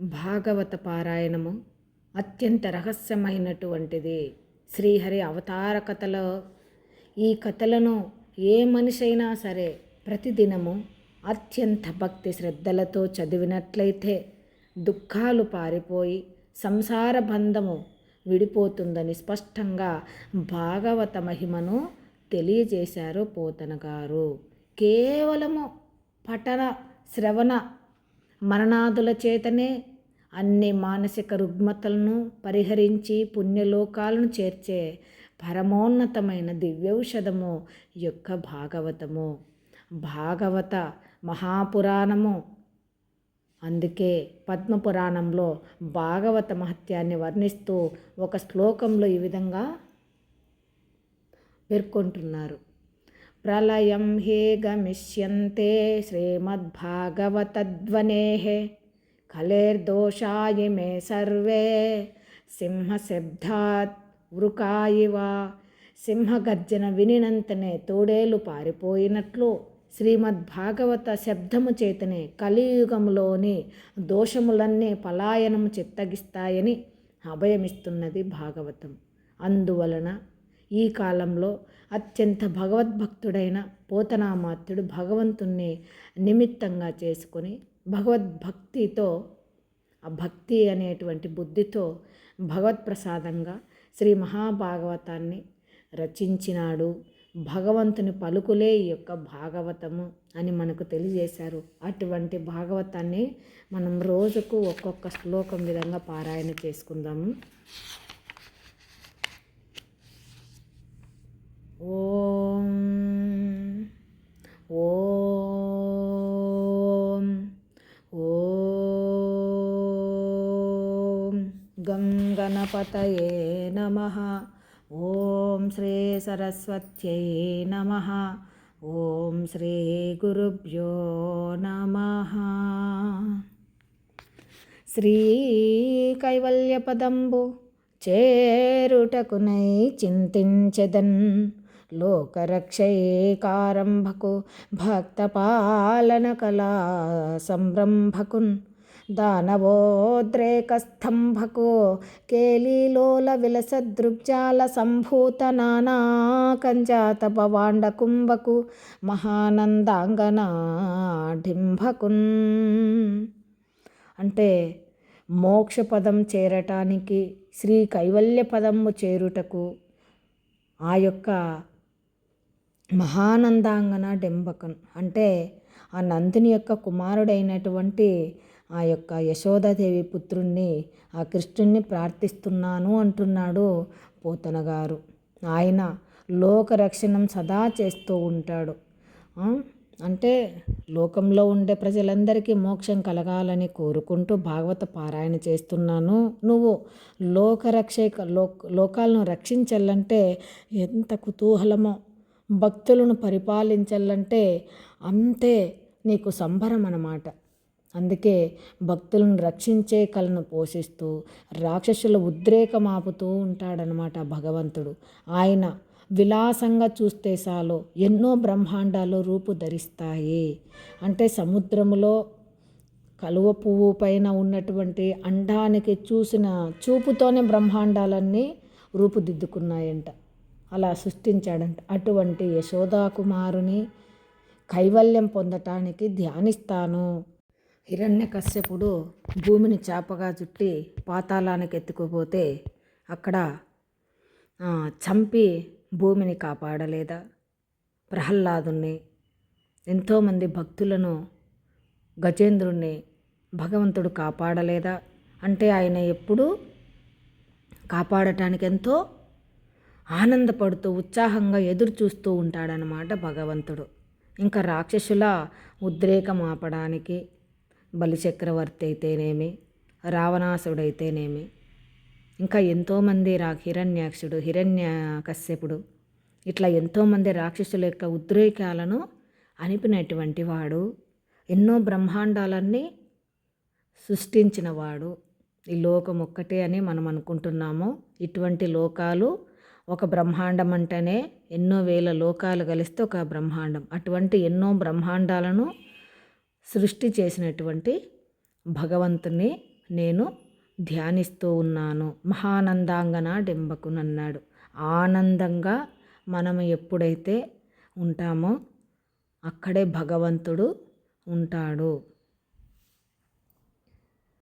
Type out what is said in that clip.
భాగవత పారాయణము అత్యంత రహస్యమైనటువంటిది. శ్రీహరి అవతార కథలో ఈ కథలను ఏ మనిషి అయినా సరే ప్రతిదినము అత్యంత భక్తి శ్రద్ధలతో చదివినట్లయితే దుఃఖాలు పారిపోయి సంసార బంధము విడిపోతుందని స్పష్టంగా భాగవత మహిమను తెలియజేశారు పోతన గారు. కేవలము పఠన శ్రవణ మరణాదుల చేతనే అన్ని మానసిక రుగ్మతలను పరిహరించి పుణ్యలోకాలను చేర్చే పరమోన్నతమైన దివ్యౌషధము యొక్క భాగవతము. భాగవత మహాపురాణము. అందుకే పద్మపురాణంలో భాగవత మహత్యాన్ని వర్ణిస్తూ ఒక శ్లోకంలో ఈ విధంగా పేర్కొంటున్నారు. ప్రళయం హే గమిష్యంతే శ్రీమద్భాగవతధ్వనే కలేర్దోషాయ మే సర్వే సింహశబ్దాత్ వృకాయివ సింహగర్జన వినినంతనే తోడేలు పారిపోయినట్లు శ్రీమద్భాగవత శబ్దము చేతనే కలియుగంలోని దోషములన్నీ పలాయనము చిత్తగిస్తాయని అభయమిస్తున్నది భాగవతం. అందువలన ఈ కాలంలో అత్యంత భగవద్భక్తుడైన పోతనామాత్యుడు భగవంతుణ్ణి నిమిత్తంగా చేసుకొని భగవద్భక్తితో ఆ భక్తి అనేటువంటి బుద్ధితో భగవత్ప్రసాదంగా శ్రీ మహాభాగవతాన్ని రచించినాడు. భగవంతుని పలుకులే ఈ యొక్క భాగవతము అని మనకు తెలియజేశారు. అటువంటి భాగవతాన్ని మనం రోజుకు ఒక్కొక్క శ్లోకం విధంగా పారాయణ చేసుకుందాము. ఓం గం గణపతయే నమ. ఓం శ్రీ సరస్వత్యై నమ. ఓం శ్రీ గురుభ్యో నమ. శ్రీ కైవల్యపదంబు చేరుటకునై చింతించెదన్ లోకరక్షైకారంభకు భక్తపాలన కళా సంరంభకున్ దానవోద్రేకస్తంభకు కేలీలోల విలసదృగ్జాల సంభూత నానా కంజాత భవాండ కుంభకు మహానందాంగనా అంటే మోక్షపదం చేరటానికి శ్రీ కైవల్య పదము చేరుటకు ఆ యొక్క మహానందాంగన డెంబకన్ అంటే ఆ నందుని యొక్క కుమారుడైనటువంటి ఆ యొక్క యశోదాదేవి పుత్రుణ్ణి ఆ కృష్ణుణ్ణి ప్రార్థిస్తున్నాను అంటున్నాడు పోతన గారు ఆయన లోకరక్షణం సదా చేస్తూ ఉంటాడు. అంటే లోకంలో ఉండే ప్రజలందరికీ మోక్షం కలగాలని కోరుకుంటూ భాగవత పారాయణ చేస్తున్నాను. నువ్వు లోకరక్ష లోక్ లోకాలను రక్షించాలంటే ఎంత కుతూహలమో భక్తులను పరిపాలించాలంటే అంతే నీకు సంబరం అన్నమాట అందుకే భక్తులను రక్షించే కళను పోషిస్తూ రాక్షసుల ఉద్రేకమాపుతూ ఉంటాడనమాట భగవంతుడు. ఆయన విలాసంగా చూస్తే చాలు ఎన్నో బ్రహ్మాండాలు రూపు ధరిస్తాయి. అంటే సముద్రములో కలువ పువ్వు పైన ఉన్నటువంటి అండానికి చూసిన చూపుతోనే బ్రహ్మాండాలన్నీ రూపుదిద్దుకున్నాయంట. అలా సృష్టించాడంట. అటువంటి యశోదాకుమారుని కైవల్యం పొందటానికి ధ్యానిస్తాను. హిరణ్యకశ్యపుడు భూమిని చేపగా చుట్టి పాతాళానికి ఎత్తుకుపోతే అక్కడ చంపి భూమిని కాపాడలేదా? ప్రహ్లాదుణ్ణి ఎంతోమంది భక్తులను గజేంద్రుణ్ణి భగవంతుడు కాపాడలేదా? అంటే ఆయన ఎప్పుడూ కాపాడటానికి ఎంతో ఆనందపడుతూ ఉత్సాహంగా ఎదురు చూస్తూ ఉంటాడనమాట భగవంతుడు. ఇంకా రాక్షసుల ఉద్రేకం ఆపడానికి బలిచక్రవర్తి అయితేనేమి రావణాసుడైతేనేమి. ఇంకా ఎంతోమంది రా హిరణ్యాక్షుడు హిరణ్య కశ్యపుడు ఇట్లా ఎంతోమంది రాక్షసుల యొక్క ఉద్రేకాలను అనిపినటువంటి వాడు ఎన్నో బ్రహ్మాండాలన్నీ సృష్టించినవాడు ఈ లోకం ఒక్కటే అని మనం అనుకుంటున్నాము. ఇటువంటి లోకాలు ఒక బ్రహ్మాండం అంటేనే ఎన్నో వేల లోకాలు కలిస్తే ఒక బ్రహ్మాండం. అటువంటి ఎన్నో బ్రహ్మాండాలను సృష్టి చేసినటువంటి భగవంతుని నేను ధ్యానిస్తూ ఉన్నాను. మహానందాంగన డెంబకునన్నాడు ఆనందంగా మనం ఎప్పుడైతే ఉంటామో అక్కడే భగవంతుడు ఉంటాడు.